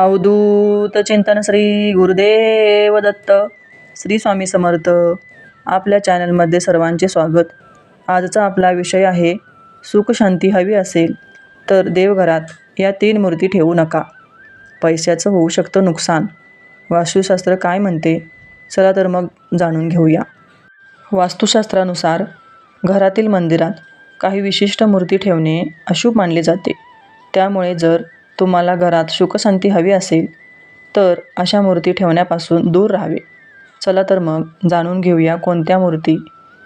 अवधूत चिंतन श्री गुरुदेव दत्त श्री स्वामी समर्थ. आपल्या चॅनलमध्ये सर्वांचे स्वागत. आजचा आपला विषय आहे सुख शांती हवी असेल तर देवघरात या तीन मूर्ती ठेवू नका. पैशाचं होऊ शकतं नुकसान. वास्तुशास्त्र काय म्हणते? चला तर मग जाणून घेऊया. वास्तुशास्त्रानुसार घरातील मंदिरात काही विशिष्ट मूर्ती ठेवणे अशुभ मानले जाते. त्यामुळे जर तुम्हाला घरात सुखशांती हवी असेल तर अशा मूर्ती ठेवण्यापासून दूर राहावे. चला तर मग जाणून घेऊया कोणत्या मूर्ती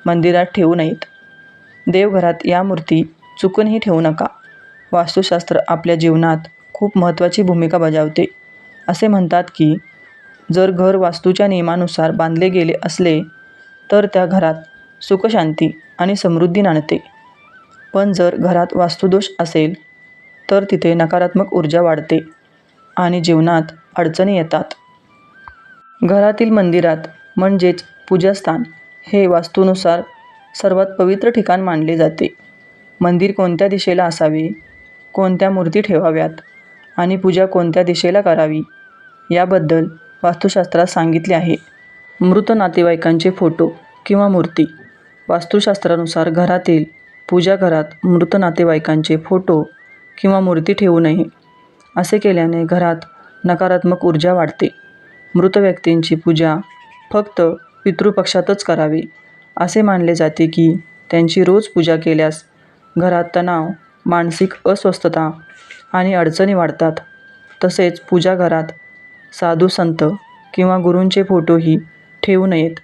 मंदिरात ठेवू नयेत. देवघरात या मूर्ती चुकूनही ठेवू नका. वास्तुशास्त्र आपल्या जीवनात खूप महत्त्वाची भूमिका बजावते. असे म्हणतात की जर घर वास्तूच्या नियमानुसार बांधले गेले असले तर त्या घरात सुखशांती आणि समृद्धी नाणते. पण जर घरात वास्तुदोष असेल तर तिथे नकारात्मक ऊर्जा वाढते आणि जीवनात अडचणी येतात. घरातील मंदिरात म्हणजेच पूजास्थान हे वास्तूनुसार सर्वात पवित्र ठिकाण मानले जाते. मंदिर कोणत्या दिशेला असावे कोणत्या मूर्ती ठेवाव्यात आणि पूजा कोणत्या दिशेला करावी याबद्दल वास्तुशास्त्रात सांगितले आहे. मृत नातेवाईकांचे फोटो किंवा मूर्ती वास्तुशास्त्रानुसार घरातील पूजा घरात मृत नातेवाईकांचे फोटो किंवा मूर्ती ठेवू नये. असे केल्याने घरात नकारात्मक ऊर्जा वाढते. मृत व्यक्तींची पूजा फक्त पितृपक्षातच करावी असे मानले जाते की त्यांची रोज पूजा केल्यास घरात तणाव मानसिक अस्वस्थता आणि अडचणी वाढतात. तसेच पूजा घरात साधू संत किंवा गुरूंचे फोटोही ठेवू नयेत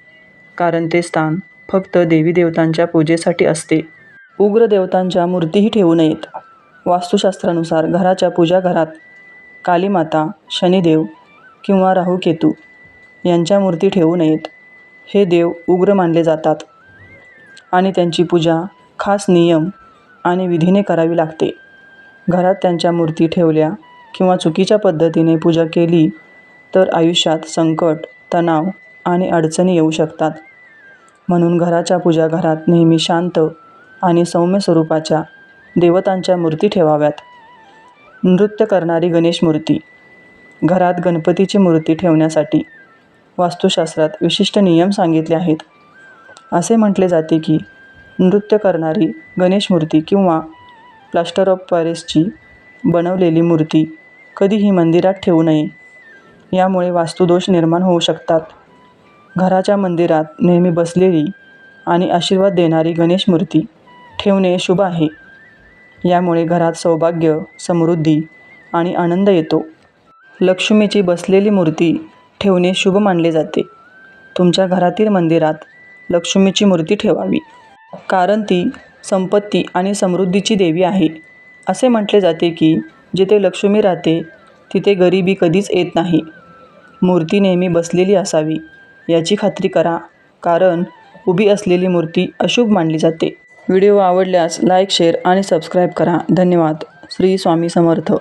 कारण ते स्थान फक्त देवी देवतांच्या पूजेसाठी असते. उग्र देवतांच्या मूर्तीही ठेवू नयेत. वास्तुशास्त्रानुसार घराच्या पूजाघरात कालीमाता शनिदेव किंवा राहूकेतू यांच्या मूर्ती ठेवू नयेत. हे देव उग्र मानले जातात आणि त्यांची पूजा खास नियम आणि विधीने करावी लागते. घरात त्यांच्या मूर्ती ठेवल्या किंवा चुकीच्या पद्धतीने पूजा केली तर आयुष्यात संकट तणाव आणि अडचणी येऊ शकतात. म्हणून घराच्या पूजाघरात नेहमी शांत आणि सौम्य स्वरूपाच्या देवतांच्या मूर्ती ठेवाव्यात. नृत्य करणारी गणेश मूर्ती. घरात गणपतीची मूर्ती ठेवण्यासाठी वास्तुशास्त्रात विशिष्ट नियम सांगितले आहेत. असे म्हटले जाते की नृत्य करणारी गणेश मूर्ती किंवा प्लास्टर ऑफ पॅरिसची बनवलेली मूर्ती कधीही मंदिरात ठेवू नये. यामुळे वास्तुदोष निर्माण होऊ शकतात. घराच्या मंदिरात नेहमी बसलेली आणि आशीर्वाद देणारी गणेश मूर्ती ठेवणे शुभ आहे. यामुळे घरात सौभाग्य समृद्धी आणि आनंद येतो. लक्ष्मीची बसलेली मूर्ती ठेवणे शुभ मानले जाते. तुमच्या घरातील मंदिरात लक्ष्मीची मूर्ती ठेवावी. कारण ती संपत्ती आणि समृद्धीची देवी आहे. असे म्हटले जाते की जिथे लक्ष्मी राहते तिथे गरिबी कधीच येत नाही. मूर्ती नेहमी बसलेली असावी याची खात्री करा. कारण उभी असलेली मूर्ती अशुभ मानली जाते. व्हिडिओ आवडल्यास लाईक शेअर आणि सबस्क्राईब करा. धन्यवाद. श्री स्वामी समर्थ.